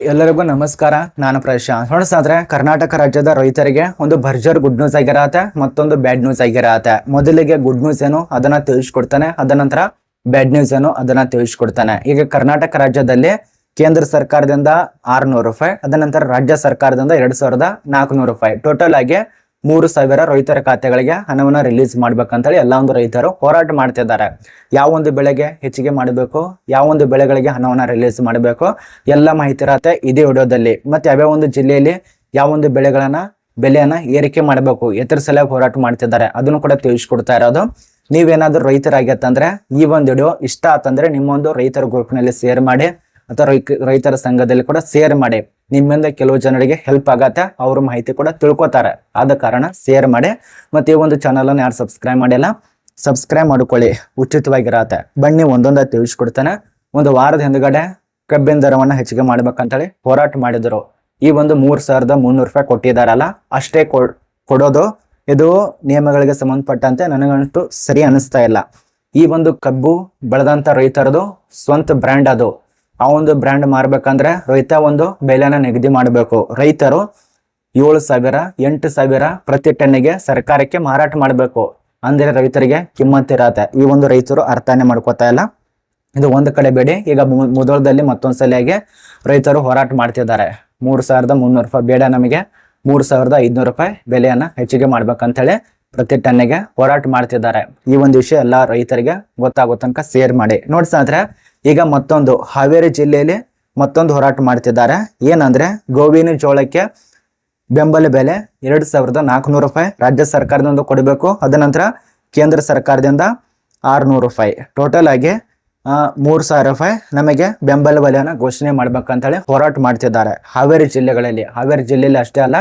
ಎಲ್ಲರಿಗೂ ನಮಸ್ಕಾರ. ನಾನು ಪ್ರಶಾಂತ್ ಹೊಣಸಾದ್ರೆ ಕರ್ನಾಟಕ ರಾಜ್ಯದ ರೈತರಿಗೆ ಒಂದು ಭರ್ಜರ್ ಗುಡ್ ನ್ಯೂಸ್ ಆಗಿರತ್ತೆ ಮತ್ತೊಂದು ಬ್ಯಾಡ್ ನ್ಯೂಸ್ ಆಗಿರತ್ತೆ ಮೊದಲಿಗೆ ಗುಡ್ ನ್ಯೂಸ್ ಏನು, ಅದನ್ನ ತಿಳಿಸ್ಕೊಡ್ತಾನೆ. ಅದ ನಂತರ ಬ್ಯಾಡ್ ನ್ಯೂಸ್ ಏನು, ಅದನ್ನ ತಿಳಿಸ್ಕೊಡ್ತಾನೆ. ಈಗ ಕರ್ನಾಟಕ ರಾಜ್ಯದಲ್ಲಿ ಕೇಂದ್ರ ಸರ್ಕಾರದಿಂದ ಆರ್ನೂರು ರೂಪಾಯಿ, ಅದ ನಂತರ ರಾಜ್ಯ ಸರ್ಕಾರದಿಂದ ಎರಡ್ ಸಾವಿರದ ನಾಲ್ಕುನೂರು ರೂಪಾಯಿ. ಟೋಟಲ್ ಆಗಿ ಮೂರು ಸಾವಿರ ರೈತರ ಖಾತೆಗಳಿಗೆ ಹಣವನ್ನು ರಿಲೀಸ್ ಮಾಡ್ಬೇಕಂತೇಳಿ ಎಲ್ಲ ಒಂದು ರೈತರು ಹೋರಾಟ ಮಾಡ್ತಿದ್ದಾರೆ. ಯಾವ ಒಂದು ಬೆಳೆಗೆ ಹೆಚ್ಚಿಗೆ ಮಾಡಬೇಕು, ಯಾವ ಒಂದು ಬೆಳೆಗಳಿಗೆ ಹಣವನ್ನು ರಿಲೀಸ್ ಮಾಡಬೇಕು, ಎಲ್ಲ ಮಾಹಿತಿ ಇರತ್ತೆ ಇದೇ ವಿಡಿಯೋದಲ್ಲಿ. ಮತ್ತೆ ಯಾವ್ಯಾವ ಒಂದು ಜಿಲ್ಲೆಯಲ್ಲಿ ಯಾವ ಒಂದು ಬೆಳೆಗಳನ್ನ, ಬೆಲೆಯನ್ನ ಏರಿಕೆ ಮಾಡಬೇಕು, ಎತ್ತರ ಸಲ ಹೋರಾಟ ಮಾಡ್ತಿದ್ದಾರೆ, ಅದನ್ನು ಕೂಡ ತಿಳಿಸ್ಕೊಡ್ತಾ ಇರೋದು. ನೀವೇನಾದ್ರೂ ರೈತರಾಗತ್ತಂದ್ರೆ ಈ ಒಂದು ವಿಡಿಯೋ ಇಷ್ಟ ಆತಂದ್ರೆ ನಿಮ್ಮ ಒಂದು ರೈತರ ಗ್ರೂಪ್ನಲ್ಲಿ ಶೇರ್ ಮಾಡಿ, ಅಥವಾ ರೈತರ ಸಂಘದಲ್ಲಿ ಕೂಡ ಶೇರ್ ಮಾಡಿ. ನಿಮ್ಮಿಂದ ಕೆಲವು ಜನರಿಗೆ ಹೆಲ್ಪ್ ಆಗತ್ತೆ, ಅವ್ರ ಮಾಹಿತಿ ಕೂಡ ತಿಳ್ಕೊತಾರೆ. ಆದ ಕಾರಣ ಶೇರ್ ಮಾಡಿ. ಮತ್ತೆ ಈ ಒಂದು ಚಾನಲ್ ಅನ್ನು ಯಾರು ಸಬ್ಸ್ಕ್ರೈಬ್ ಮಾಡಿಲ್ಲ ಸಬ್ಸ್ಕ್ರೈಬ್ ಮಾಡ್ಕೊಳ್ಳಿ. ಉಚಿತವಾಗಿರತ್ತೆ. ಬನ್ನಿ, ಒಂದೊಂದ ತಿಳಿಸ್ಕೊಡ್ತಾನೆ. ಒಂದು ವಾರದ ಹಿಂದ್ಗಡೆ ಕಬ್ಬಿನ ದರವನ್ನು ಹೆಚ್ಚಿಗೆ ಮಾಡ್ಬೇಕಂತೇಳಿ ಹೋರಾಟ ಮಾಡಿದ್ರು. ಈ ಒಂದು ಮೂರ್ ಸಾವಿರದ ಮುನ್ನೂರು ರೂಪಾಯಿ ಕೊಟ್ಟಿದಾರಲ್ಲ, ಅಷ್ಟೇ ಕೊಡ್- ಕೊಡೋದು. ಇದು ನಿಯಮಗಳಿಗೆ ಸಂಬಂಧಪಟ್ಟಂತೆ ನನಗಂತೂ ಸರಿ ಅನಿಸ್ತಾ ಇಲ್ಲ. ಈ ಒಂದು ಕಬ್ಬು ಬೆಳೆದಂತ ರೈತರದು ಸ್ವಂತ ಬ್ರ್ಯಾಂಡ್ ಅದು. ಆ ಒಂದು ಬ್ರ್ಯಾಂಡ್ ಮಾರ್ಬೇಕಂದ್ರೆ ರೈತ ಒಂದು ಬೆಲೆನ ನಿಗದಿ ಮಾಡಬೇಕು. ರೈತರು ಏಳು ಸಾವಿರ, ಎಂಟು ಸಾವಿರ ಪ್ರತಿ ಟನ್ನಿಗೆ ಸರ್ಕಾರಕ್ಕೆ ಮಾರಾಟ ಮಾಡಬೇಕು. ಅಂದ್ರೆ ರೈತರಿಗೆ ಕಿಮ್ಮತ್ ಇರತ್ತೆ. ಈ ಒಂದು ರೈತರು ಅರ್ಥನೇ ಮಾಡ್ಕೋತಾ ಇಲ್ಲ. ಇದು ಒಂದು ಕಡೆ ಬೇಡಿ. ಈಗ ಮೊದಲದಲ್ಲಿ ಮತ್ತೊಂದ್ ಸಲಿಯಾಗಿ ರೈತರು ಹೋರಾಟ ಮಾಡ್ತಿದ್ದಾರೆ. ಮೂರು ಸಾವಿರದ ಮುನ್ನೂರು ರೂಪಾಯಿ ಬೇಡ ನಮಗೆ. ಮೂರು ಸಾವಿರದ ಐದುನೂರು ರೂಪಾಯಿ ಬೆಲೆಯನ್ನ ಹೆಚ್ಚಿಗೆ ಮಾಡ್ಬೇಕಂತೇಳಿ ಪ್ರತಿ ಟನ್ನಿಗೆ ಹೋರಾಟ ಮಾಡ್ತಿದ್ದಾರೆ. ಈ ಒಂದು ವಿಷಯ ಎಲ್ಲ ರೈತರಿಗೆ ಗೊತ್ತಾಗೋ ತನಕ ಶೇರ್ ಮಾಡಿ. ನೋಡಿ ಸ್ನೇಹಿತರೆ ಈಗ ಮತ್ತೊಂದು ಹಾವೇರಿ ಜಿಲ್ಲೆಯಲ್ಲಿ ಮತ್ತೊಂದು ಹೋರಾಟ ಮಾಡ್ತಿದ್ದಾರೆ. ಏನಂದ್ರೆ ಗೋವಿನ ಜೋಳಕ್ಕೆ ಬೆಂಬಲ ಬೆಲೆ ಎರಡ್ ಸಾವಿರದ ನಾಲ್ಕುನೂರು ರೂಪಾಯಿ. ರಾಜ್ಯ ಸರ್ಕಾರದಿಂದ ಕೊಡಬೇಕು. ಅದನಂತರ ಕೇಂದ್ರ ಸರ್ಕಾರದಿಂದ ಆರುನೂರು ರೂಪಾಯಿ. ಟೋಟಲ್ ಆಗಿ ಮೂರು ಸಾವಿರ ರೂಪಾಯಿ ನಮಗೆ ಬೆಂಬಲ ಬೆಲೆಯನ್ನು ಘೋಷಣೆ ಮಾಡ್ಬೇಕಂತೇಳಿ ಹೋರಾಟ ಮಾಡ್ತಿದ್ದಾರೆ ಹಾವೇರಿ ಜಿಲ್ಲೆಗಳಲ್ಲಿ. ಹಾವೇರಿ ಜಿಲ್ಲೆಯಲ್ಲಿ ಅಷ್ಟೇ ಅಲ್ಲ,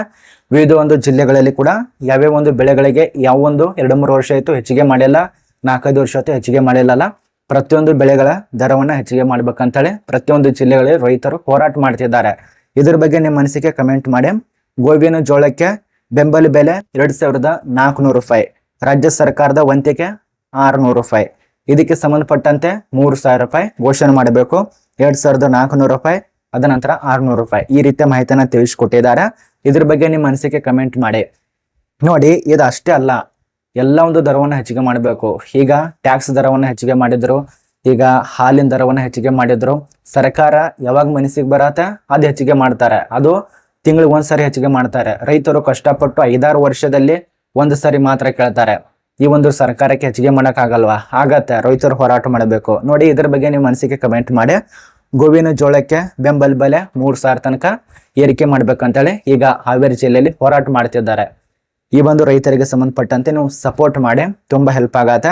ವಿವಿಧ ಒಂದು ಜಿಲ್ಲೆಗಳಲ್ಲಿ ಕೂಡ ಯಾವ್ಯಾವ ಒಂದು ಬೆಳೆಗಳಿಗೆ ಯಾವ ಒಂದು ಎರಡು ಮೂರು ವರ್ಷ ಆಯಿತು ಹೆಚ್ಚಿಗೆ ಮಾಡಿಲ್ಲ, ನಾಲ್ಕೈದು ವರ್ಷ ಆಯ್ತು ಹೆಚ್ಚಿಗೆ ಮಾಡಿಲ್ಲಲ್ಲ. ಪ್ರತಿಯೊಂದು ಬೆಳೆಗಳ ದರವನ್ನು ಹೆಚ್ಚಿಗೆ ಮಾಡ್ಬೇಕಂತೇಳಿ ಪ್ರತಿಯೊಂದು ಜಿಲ್ಲೆಗಳಲ್ಲಿ ರೈತರು ಹೋರಾಟ ಮಾಡ್ತಿದ್ದಾರೆ. ಇದ್ರ ಬಗ್ಗೆ ನಿಮ್ಮ ಅನಿಸಿಕೆ ಕಮೆಂಟ್ ಮಾಡಿ. ಗೋವಿನ ಜೋಳಕ್ಕೆ ಬೆಂಬಲ ಬೆಲೆ ಎರಡ್ ಸಾವಿರದ ನಾಲ್ಕುನೂರು ರೂಪಾಯಿ, ರಾಜ್ಯ ಸರ್ಕಾರದ ವಂತಿಕೆ ಆರುನೂರು ರೂಪಾಯಿ. ಇದಕ್ಕೆ ಸಂಬಂಧಪಟ್ಟಂತೆ ಮೂರು ಸಾವಿರ ರೂಪಾಯಿ ಘೋಷಣೆ ಮಾಡಬೇಕು. ಎರಡ್ ಸಾವಿರದ ನಾಲ್ಕುನೂರು ರೂಪಾಯಿ, ಅದ ನಂತರ ಆರುನೂರು ರೂಪಾಯಿ. ಈ ರೀತಿಯ ಮಾಹಿತಿಯನ್ನು ತಿಳಿಸ್ಕೊಟ್ಟಿದ್ದಾರೆ. ಇದ್ರ ಬಗ್ಗೆ ನಿಮ್ಮ ಅನಿಸಿಕೆ ಕಮೆಂಟ್ ಮಾಡಿ. ನೋಡಿ, ಇದು ಅಷ್ಟೇ ಅಲ್ಲ. ಎಲ್ಲ ಒಂದು ದರವನ್ನು ಹೆಚ್ಚಿಗೆ ಮಾಡಬೇಕು. ಈಗ ಟ್ಯಾಕ್ಸ್ ದರವನ್ನು ಹೆಚ್ಚಿಗೆ ಮಾಡಿದ್ರು, ಈಗ ಹಾಲಿನ ದರವನ್ನು ಹೆಚ್ಚಿಗೆ ಮಾಡಿದ್ರು, ಸರ್ಕಾರ ಯಾವಾಗ ಮನಸ್ಸಿಗೆ ಬರತ್ತೆ ಅದು ಹೆಚ್ಚಿಗೆ ಮಾಡ್ತಾರೆ. ಅದು ತಿಂಗಳಿಗೆ ಒಂದ್ಸರಿ ಹೆಚ್ಚಿಗೆ ಮಾಡ್ತಾರೆ. ರೈತರು ಕಷ್ಟಪಟ್ಟು ಐದಾರು ವರ್ಷದಲ್ಲಿ ಒಂದು ಸರಿ ಮಾತ್ರ ಕೇಳ್ತಾರೆ, ಈ ಒಂದು ಸರ್ಕಾರಕ್ಕೆ ಹೆಚ್ಚಿಗೆ ಮಾಡೋಕ್ಕಾಗಲ್ವಾ? ಆಗತ್ತೆ, ರೈತರು ಹೋರಾಟ ಮಾಡಬೇಕು. ನೋಡಿ, ಇದ್ರ ಬಗ್ಗೆ ನೀವು ಮನಸ್ಸಿಗೆ ಕಮೆಂಟ್ ಮಾಡಿ. ಗೋವಿನ ಜೋಳಕ್ಕೆ ಬೆಂಬಲ ಬೆಲೆ ಮೂರು ಸಾವಿರ ತನಕ ಏರಿಕೆ ಮಾಡ್ಬೇಕಂತೇಳಿ ಈಗ ಹಾವೇರಿ ಜಿಲ್ಲೆಯಲ್ಲಿ ಹೋರಾಟ ಮಾಡ್ತಿದ್ದಾರೆ. ಈ ಒಂದು ರೈತರಿಗೆ ಸಂಬಂಧಪಟ್ಟಂತೆ ನೀವು ಸಪೋರ್ಟ್ ಮಾಡಿ ತುಂಬಾ ಹೆಲ್ಪ್ ಆಗತ್ತೆ.